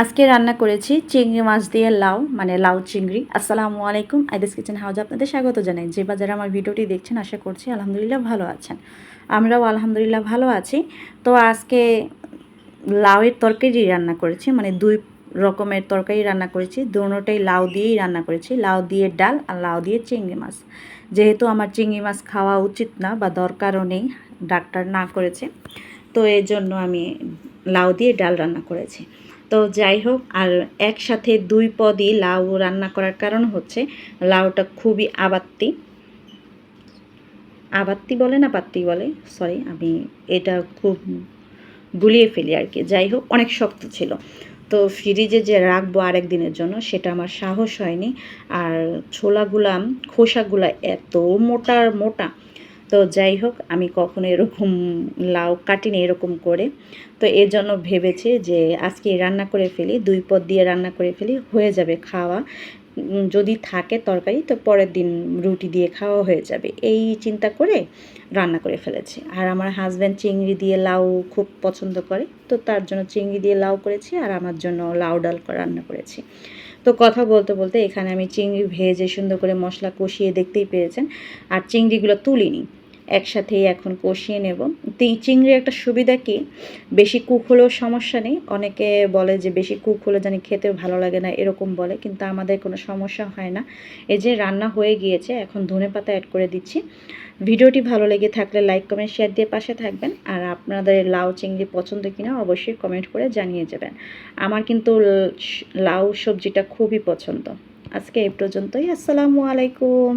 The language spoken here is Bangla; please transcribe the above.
আজকে রান্না করেছি চিংড়ি মাছ দিয়ে লাউ মানে লাউ চিংড়ি। আসসালামু আলাইকুম, আইদিস কিচেন হাউজ আপনাদের স্বাগত জানাই। যে বাজারে আমার ভিডিওটি দেখছেন, আশা করছি আলহামদুলিল্লাহ ভালো আছেন। আমরাও আলহামদুলিল্লাহ ভালো আছি। তো আজকে লাউয়ের তরকারি রান্না করেছি মানে দুই রকমের তরকারি রান্না করেছি। দুটোটাই লাউ দিয়েই রান্না করেছি, লাউ দিয়ে ডাল আর লাউ দিয়ে চিংড়ি মাছ। যেহেতু আমার চিংড়ি মাছ খাওয়া উচিত না বা দরকারও নেই, ডাক্তার না করেছে, তো এই জন্য আমি লাউ দিয়ে ডাল রান্না করেছি। তো যাই হোক, আর একসাথে দুই পদই লাউ রান্না করার কারণ হচ্ছে লাউটা খুবই আবাত্তি। আবাত্তি বলে না পাত্তি বলে? সরি আমি এটা খুব গুলিয়ে ফেলি আর কি। যাই হোক, অনেক শক্ত ছিল। তো ফ্রিজে যে রাখব আরেক দিনের জন্য, সেটা আমার সাহস হয়নি। আর ছোলাগুলা, খোসাগুলা এত মোটার মোটা। তো যাই হোক, আমি কখনো এরকম লাউ কাটিনি এরকম করে। তো এর জন্য ভেবেছি যে আজকে রান্না করে ফেলি, দুই পদ দিয়ে রান্না করে ফেলি, হয়ে যাবে খাওয়া। যদি থাকে তরকারি, তো পরের দিন রুটি দিয়ে খাওয়া হয়ে যাবে। এই চিন্তা করে রান্না করে ফেলেছি। আর আমার হাজব্যান্ড চিংড়ি দিয়ে লাউ খুব পছন্দ করে, তো তার জন্য চিংড়ি দিয়ে লাউ করেছি আর আমার জন্য লাউ ডাল রান্না করেছি। তো কথা বলতে বলতে এখানে আমি চিংড়ি ভেজে সুন্দর করে মশলা কষিয়ে দেখতেই পেয়েছেন আর চিংড়িগুলো তুলিনি। একসাথেই এখন কষিয়ে নেব। তো এই চিংড়ির একটা সুবিধা কি? বেশি কুক হলেও সমস্যা নেই। অনেকে বলে যে বেশি কুক হলে জানি খেতে ভালো লাগে না, এরকম বলে, কিন্তু আমাদের কোনো সমস্যা হয় না। এই যে রান্না হয়ে গিয়েছে, এখন ধনে পাতা অ্যাড করে দিচ্ছি। ভিডিওটি ভালো লেগে থাকলে লাইক কমেন্ট শেয়ার দিয়ে পাশে থাকবেন। আর আপনাদের লাউ, চিংড়ি পছন্দ কিনা অবশ্যই কমেন্ট করে জানিয়ে যাবেন। আমার কিন্তু লাউ সবজিটা খুবই পছন্দ। আজকে এই পর্যন্তই। আসসালামু আলাইকুম।